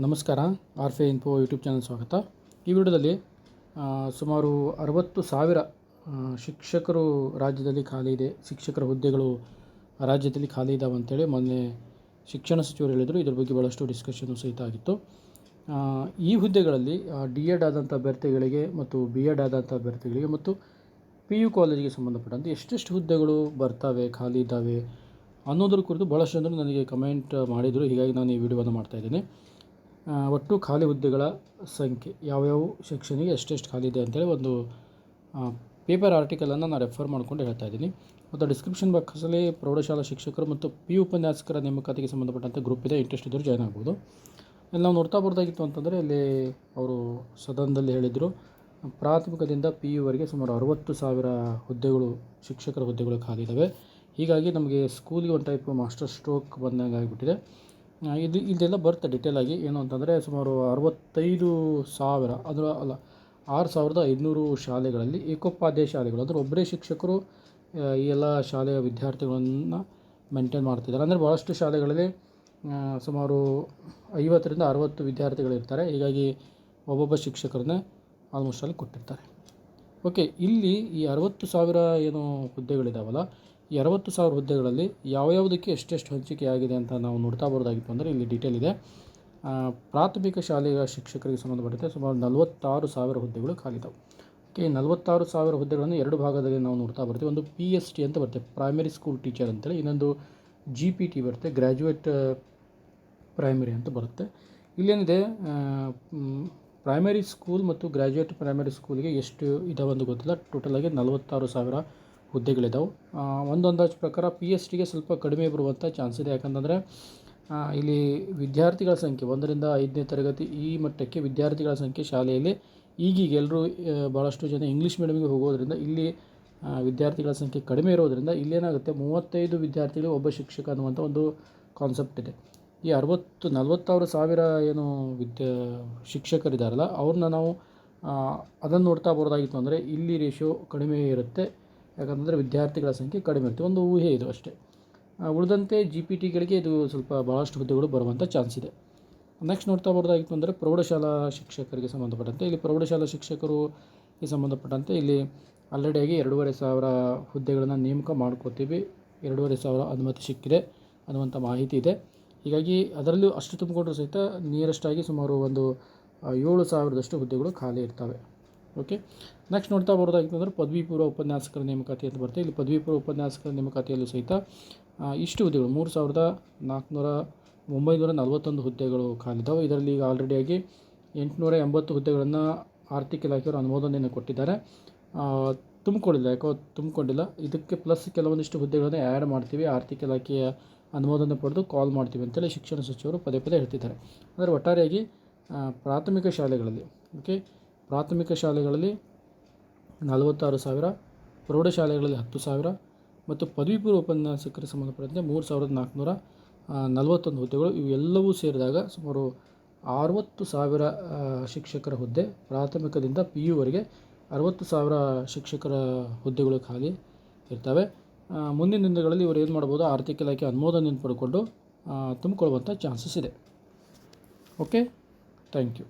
ನಮಸ್ಕಾರ ಆರ್ ಫೆ info YouTube channel ಸ್ವಾಗತ. ಈ ವಿಡಿಯೋದಲ್ಲಿ ಸುಮಾರು ಅರವತ್ತು ಸಾವಿರ ಶಿಕ್ಷಕರು ರಾಜ್ಯದಲ್ಲಿ ಖಾಲಿ ಇದೆ, ಶಿಕ್ಷಕರ ಹುದ್ದೆಗಳು ರಾಜ್ಯದಲ್ಲಿ ಖಾಲಿ ಇದ್ದಾವೆ ಅಂತೇಳಿ ಮೊನ್ನೆ ಶಿಕ್ಷಣ ಸಚಿವರು ಹೇಳಿದರು. ಇದ್ರ ಬಗ್ಗೆ ಭಾಳಷ್ಟು ಡಿಸ್ಕಷನ್ನು ಸಹಿತ ಆಗಿತ್ತು. ಈ ಹುದ್ದೆಗಳಲ್ಲಿ ಡಿ ಎಡ್ ಆದಂಥ ಅಭ್ಯರ್ಥಿಗಳಿಗೆ ಮತ್ತು ಬಿ ಎಡ್ ಆದಂಥ ಅಭ್ಯರ್ಥಿಗಳಿಗೆ ಮತ್ತು ಪಿ ಯು ಕಾಲೇಜಿಗೆ ಸಂಬಂಧಪಟ್ಟಂತೆ ಎಷ್ಟೆಷ್ಟು ಹುದ್ದೆಗಳು ಬರ್ತವೆ, ಖಾಲಿ ಇದ್ದಾವೆ ಅನ್ನೋದ್ರ ಕುರಿತು ಭಾಳಷ್ಟು ಜನರು ನನಗೆ ಕಮೆಂಟ್ ಮಾಡಿದರು. ಹೀಗಾಗಿ ನಾನು ಈ ವಿಡಿಯೋವನ್ನು ಮಾಡ್ತಾಯಿದ್ದೀನಿ ಒಟ್ಟು ಖಾಲಿ ಹುದ್ದೆಗಳ ಸಂಖ್ಯೆ ಯಾವ್ಯಾವ ಸೆಕ್ಷನಿಗೆ ಎಷ್ಟೆಷ್ಟು ಖಾಲಿ ಇದೆ ಅಂತೇಳಿ ಒಂದು ಪೇಪರ್ ಆರ್ಟಿಕಲನ್ನು ನಾನು ರೆಫರ್ ಮಾಡ್ಕೊಂಡು ಹೇಳ್ತಾ ಇದ್ದೀನಿ. ಮತ್ತು ಡಿಸ್ಕ್ರಿಪ್ಷನ್ ಬಾಕ್ಸಲ್ಲಿ ಪ್ರೌಢಶಾಲಾ ಶಿಕ್ಷಕರು ಮತ್ತು ಪಿ ಉಪನ್ಯಾಸಕರ ನೇಮಕಾತಿಗೆ ಸಂಬಂಧಪಟ್ಟಂತೆ ಗ್ರೂಪ್ ಇದೆ. ಇಂಟ್ರೆಸ್ಟ್ ಇದ್ದರೂ ಜಾಯ್ನ್ ಆಗ್ಬೋದು. ಇಲ್ಲಿ ನಾವು ನೋಡ್ತಾ ಬರ್ದಾಗಿತ್ತು ಅಂತಂದರೆ ಇಲ್ಲಿ ಅವರು ಸದನದಲ್ಲಿ ಹೇಳಿದರು, ಪ್ರಾಥಮಿಕದಿಂದ ಪಿ ಯುವರೆಗೆ ಸುಮಾರು ಅರವತ್ತು ಸಾವಿರ ಹುದ್ದೆಗಳು, ಶಿಕ್ಷಕರ ಹುದ್ದೆಗಳು ಖಾಲಿ ಇದ್ದಾವೆ. ಹೀಗಾಗಿ ನಮಗೆ ಸ್ಕೂಲಿಗೆ ಒಂದು ಟೈಪ್ ಮಾಸ್ಟರ್ ಸ್ಟ್ರೋಕ್ ಬಂದಂಗೆ ಆಗಿಬಿಟ್ಟಿದೆ. ಇದು ಇದೆಲ್ಲ ಬರುತ್ತೆ ಡಿಟೇಲ್ ಆಗಿ. ಏನು ಅಂತಂದರೆ ಸುಮಾರು ಅರವತ್ತೈದು ಸಾವಿರ, ಅದರ ಅಲ್ಲ, ಆರು ಸಾವಿರದ ಐದುನೂರು ಶಾಲೆಗಳಲ್ಲಿ ಏಕೋಪಾಧ್ಯಾಯ ಶಾಲೆಗಳು. ಅಂದರೆ ಒಬ್ಬರೇ ಶಿಕ್ಷಕರು ಈ ಎಲ್ಲ ಶಾಲೆಯ ವಿದ್ಯಾರ್ಥಿಗಳನ್ನು ಮೇಂಟೈನ್ ಮಾಡ್ತಿದ್ದಾರೆ. ಅಂದರೆ ಭಾಳಷ್ಟು ಶಾಲೆಗಳಲ್ಲಿ ಸುಮಾರು ಐವತ್ತರಿಂದ ಅರವತ್ತು ವಿದ್ಯಾರ್ಥಿಗಳಿರ್ತಾರೆ. ಹೀಗಾಗಿ ಒಬ್ಬೊಬ್ಬ ಶಿಕ್ಷಕರನ್ನೇ ಆಲ್ಮೋಸ್ಟ್ ಅಲ್ಲಿ ಕೊಟ್ಟಿರ್ತಾರೆ. ಓಕೆ ಇಲ್ಲಿ ಈ ಅರವತ್ತು ಸಾವಿರ ಏನು ಹುದ್ದೆಗಳಿದ್ದಾವಲ್ಲ ಅರವತ್ತು ಸಾವಿರ ಹುದ್ದೆಗಳಲ್ಲಿ ಯಾವ್ಯಾವುದಕ್ಕೆ ಎಷ್ಟೆಷ್ಟು ಹಂಚಿಕೆ ಆಗಿದೆ ಅಂತ ನಾವು ನೋಡ್ತಾ ಬರೋದಾಗಿತ್ತು ಅಂದರೆ ಇಲ್ಲಿ ಡೀಟೇಲ್ ಇದೆ. ಪ್ರಾಥಮಿಕ ಶಾಲೆಯ ಶಿಕ್ಷಕರಿಗೆ ಸಂಬಂಧಪಟ್ಟಂತೆ ಸುಮಾರು ನಲವತ್ತಾರು ಸಾವಿರ ಹುದ್ದೆಗಳು ಖಾಲಿದವು. ಓಕೆ, ನಲವತ್ತಾರು ಸಾವಿರ ಹುದ್ದೆಗಳನ್ನು ಎರಡು ಭಾಗದಲ್ಲಿ ನಾವು ನೋಡ್ತಾ ಬರ್ತೀವಿ ಒಂದು ಪಿ ಎಸ್ ಟಿ ಅಂತ ಬರುತ್ತೆ ಪ್ರೈಮರಿ ಸ್ಕೂಲ್ ಟೀಚರ್ ಅಂತೇಳಿ. ಇನ್ನೊಂದು ಜಿ ಪಿ ಟಿ ಬರುತ್ತೆ ಗ್ರ್ಯಾಜುಯೇಟ್ ಪ್ರೈಮರಿ ಅಂತ ಬರುತ್ತೆ. ಇಲ್ಲೇನಿದೆ ಪ್ರೈಮರಿ ಸ್ಕೂಲ್ ಮತ್ತು ಗ್ರ್ಯಾಜುಯೇಟ್ ಪ್ರೈಮರಿ ಸ್ಕೂಲ್ಗೆ ಎಷ್ಟು ಇದೆ ಅಂತ ಗೊತ್ತಿಲ್ಲ. ಟೋಟಲಾಗಿ ನಲವತ್ತಾರು ಸಾವಿರ ಹುದ್ದೆಗಳಿದಾವೆ. ಆ, ಒಂದು ಅಂದಾಜು ಪ್ರಕಾರ ಪಿ ಎಚ್ ಡಿಗೆ ಸ್ವಲ್ಪ ಕಡಿಮೆ ಬರುವಂಥ ಚಾನ್ಸ್ ಇದೆ. ಯಾಕಂತಂದರೆ ಇಲ್ಲಿ ವಿದ್ಯಾರ್ಥಿಗಳ ಸಂಖ್ಯೆ ಒಂದರಿಂದ ಐದನೇ ತರಗತಿ ಈ ಮಟ್ಟಕ್ಕೆ ವಿದ್ಯಾರ್ಥಿಗಳ ಸಂಖ್ಯೆ ಶಾಲೆಯಲ್ಲಿ ಈಗೀಗ ಎಲ್ಲರೂ ಭಾಳಷ್ಟು ಜನ ಇಂಗ್ಲೀಷ್ ಮೀಡಿಯಮಿಗೆ ಹೋಗೋದ್ರಿಂದ ಇಲ್ಲಿ ವಿದ್ಯಾರ್ಥಿಗಳ ಸಂಖ್ಯೆ ಕಡಿಮೆ ಇರೋದರಿಂದ ಇಲ್ಲೇನಾಗುತ್ತೆ ಮೂವತ್ತೈದು ವಿದ್ಯಾರ್ಥಿಗಳು ಒಬ್ಬ ಶಿಕ್ಷಕ ಅನ್ನುವಂಥ ಒಂದು ಕಾನ್ಸೆಪ್ಟ್ ಇದೆ. ಈ ಅರವತ್ತು ನಲವತ್ತಾರು ಸಾವಿರ ಏನು ವಿದ್ಯಾ ಶಿಕ್ಷಕರಿದ್ದಾರಲ್ಲ ಅವ್ರನ್ನ ನಾವು ಅದನ್ನು ನೋಡ್ತಾ ಬರೋದಾಗಿತ್ತು ಅಂದರೆ ಇಲ್ಲಿ ರೇಷಿಯೋ ಕಡಿಮೆ ಇರುತ್ತೆ. ಯಾಕಂತಂದರೆ ವಿದ್ಯಾರ್ಥಿಗಳ ಸಂಖ್ಯೆ ಕಡಿಮೆ ಇರುತ್ತೆ. ಒಂದು ಊಹೆ ಇದು ಅಷ್ಟೇ. ಉಳಿದಂತೆ ಜಿ ಪಿ ಟಿಗಳಿಗೆ ಇದು ಸ್ವಲ್ಪ ಭಾಳಷ್ಟು ಹುದ್ದೆಗಳು ಬರುವಂಥ ಚಾನ್ಸ್ ಇದೆ. ನೆಕ್ಸ್ಟ್ ನೋಡ್ತಾ ಬರೋದಾಗಿತ್ತು ಅಂದರೆ ಪ್ರೌಢಶಾಲಾ ಶಿಕ್ಷಕರಿಗೆ ಸಂಬಂಧಪಟ್ಟಂತೆ. ಇಲ್ಲಿ ಪ್ರೌಢಶಾಲಾ ಶಿಕ್ಷಕರಿಗೆ ಸಂಬಂಧಪಟ್ಟಂತೆ ಇಲ್ಲಿ ಆಲ್ರೆಡಿಯಾಗಿ ಎರಡೂವರೆ ಸಾವಿರ ಹುದ್ದೆಗಳನ್ನು ನೇಮಕ ಮಾಡ್ಕೋತೀವಿ. ಎರಡೂವರೆ ಸಾವಿರ ಅನುಮತಿ ಸಿಕ್ಕಿದೆ ಅನ್ನುವಂಥ ಮಾಹಿತಿ ಇದೆ. ಹೀಗಾಗಿ ಅದರಲ್ಲೂ ಅಷ್ಟು ತುಂಬಿಕೊಂಡ್ರೂ ಸಹಿತ ನಿಯರೆಸ್ಟಾಗಿ ಸುಮಾರು ಒಂದು ಏಳು ಸಾವಿರದಷ್ಟು ಹುದ್ದೆಗಳು ಖಾಲಿ ಇರ್ತವೆ. ಓಕೆ ನೆಕ್ಸ್ಟ್ ನೋಡ್ತಾ ಬರೋದಾಗಿತ್ತು ಅಂದರೆ ಪದವಿ ಪೂರ್ವ ಉಪನ್ಯಾಸಕರ ನೇಮಕಾತಿ ಅಂತ ಬರುತ್ತೆ. ಇಲ್ಲಿ ಪದವಿ ಪೂರ್ವ ಉಪನ್ಯಾಸಕರ ನೇಮಕಾತಿಯಲ್ಲೂ ಸಹಿತ ಇಷ್ಟು ಹುದ್ದೆಗಳು, ಮೂರು ಸಾವಿರದ ನಾಲ್ಕುನೂರ ಒಂಬೈನೂರ ನಲವತ್ತೊಂದು ಹುದ್ದೆಗಳು ಖಾಲಿದ್ದಾವೆ. ಇದರಲ್ಲಿ ಈಗ ಆಲ್ರೆಡಿಯಾಗಿ ಎಂಟುನೂರ ಎಂಬತ್ತು ಹುದ್ದೆಗಳನ್ನು ಆರ್ಥಿಕ ಇಲಾಖೆಯವರು ಅನುಮೋದನೆಯನ್ನು ಕೊಟ್ಟಿದ್ದಾರೆ. ತುಂಬಿಕೊಂಡಿಲ್ಲ, ಯಾಕೋ ತುಂಬಿಕೊಂಡಿಲ್ಲ. ಇದಕ್ಕೆ ಪ್ಲಸ್ ಕೆಲವೊಂದಿಷ್ಟು ಹುದ್ದೆಗಳನ್ನು ಆ್ಯಡ್ ಮಾಡ್ತೀವಿ. ಆರ್ಥಿಕ ಇಲಾಖೆಯ ಅನುಮೋದನೆ ಪಡೆದು ಕಾಲ್ ಮಾಡ್ತೀವಿ ಅಂತೇಳಿ ಶಿಕ್ಷಣ ಸಚಿವರು ಪದೇ ಪದೇ ಹೇಳ್ತಿದ್ದಾರೆ. ಅಂದರೆ ಒಟ್ಟಾರೆಯಾಗಿ ಪ್ರಾಥಮಿಕ ಶಾಲೆಗಳಲ್ಲಿ ಓಕೆ ಪ್ರಾಥಮಿಕ ಶಾಲೆಗಳಲ್ಲಿ ನಲವತ್ತಾರು ಸಾವಿರ ಪ್ರೌಢಶಾಲೆಗಳಲ್ಲಿ ಹತ್ತು ಸಾವಿರ ಮತ್ತು ಪದವಿ ಪೂರ್ವ ಉಪನ್ಯಾಸಕರಿಗೆ ಸಂಬಂಧಪಟ್ಟಂತೆ ಮೂರು ಸಾವಿರದ ನಾಲ್ಕುನೂರ ನಲವತ್ತೊಂದು ಹುದ್ದೆಗಳು. ಇವೆಲ್ಲವೂ ಸೇರಿದಾಗ ಸುಮಾರು ಅರವತ್ತು ಸಾವಿರ ಶಿಕ್ಷಕರ ಹುದ್ದೆ. ಪ್ರಾಥಮಿಕದಿಂದ ಪಿ ಯುವರೆಗೆ ಅರವತ್ತು ಸಾವಿರ ಶಿಕ್ಷಕರ ಹುದ್ದೆಗಳು ಖಾಲಿ ಇರ್ತವೆ. ಮುಂದಿನ ದಿನಗಳಲ್ಲಿ ಇವರು ಏನು ಮಾಡ್ಬೋದು? ಆರ್ಥಿಕ ಇಲಾಖೆ ಅನುಮೋದನೆಯನ್ನು ಪಡ್ಕೊಂಡು ತುಂಬಿಕೊಳ್ಳುವಂಥ ಚಾನ್ಸಸ್ ಇದೆ. Okay thank you